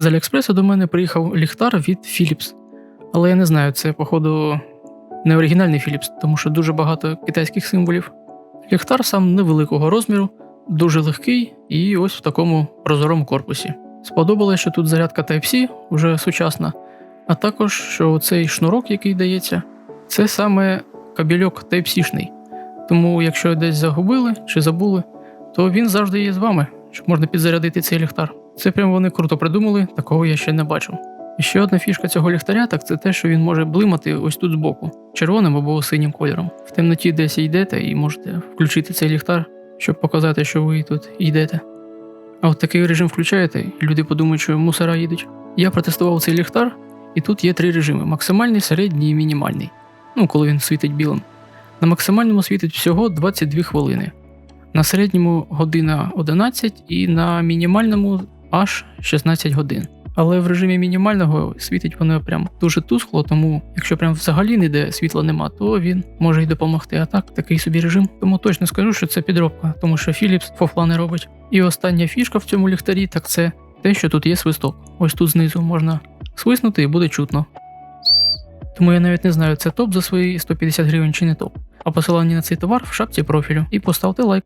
З Аліекспресу до мене приїхав ліхтар від Philips. Але я не знаю, це, походу, не оригінальний Philips, тому що дуже багато китайських символів. Ліхтар сам невеликого розміру, дуже легкий і ось в такому прозорому корпусі. Сподобалося, що тут зарядка Type-C, вже сучасна, а також, що цей шнурок, який дається, це саме кабельок Type-C-шний. Тому, якщо десь загубили чи забули, то він завжди є з вами, щоб можна підзарядити цей ліхтар. Це прям вони круто придумали, такого я ще не бачив. І ще одна фішка цього ліхтаря, так це те, що він може блимати ось тут збоку, червоним або синім кольором. В темноті десь йдете і можете включити цей ліхтар, щоб показати, що ви тут йдете. А от такий режим включаєте, і люди подумають, що мусора їдуть. Я протестував цей ліхтар, і тут є три режими: максимальний, середній і мінімальний. Ну, коли він світить білим. На максимальному світить всього 22 хвилини, на середньому година 11 і на мінімальному аж 16 годин. Але в режимі мінімального світить воно прям дуже тускло, тому якщо прям взагалі ніде світла нема, то він може й допомогти. А так, такий собі режим. Тому точно скажу, що це підробка, тому що Philips фофла не робить. І остання фішка в цьому ліхтарі, так це те, що тут є свисток. Ось тут знизу можна свиснути і буде чутно. Тому я навіть не знаю, це топ за свої 150 гривень чи не топ. А посилання на цей товар в шапці профілю. І поставте лайк.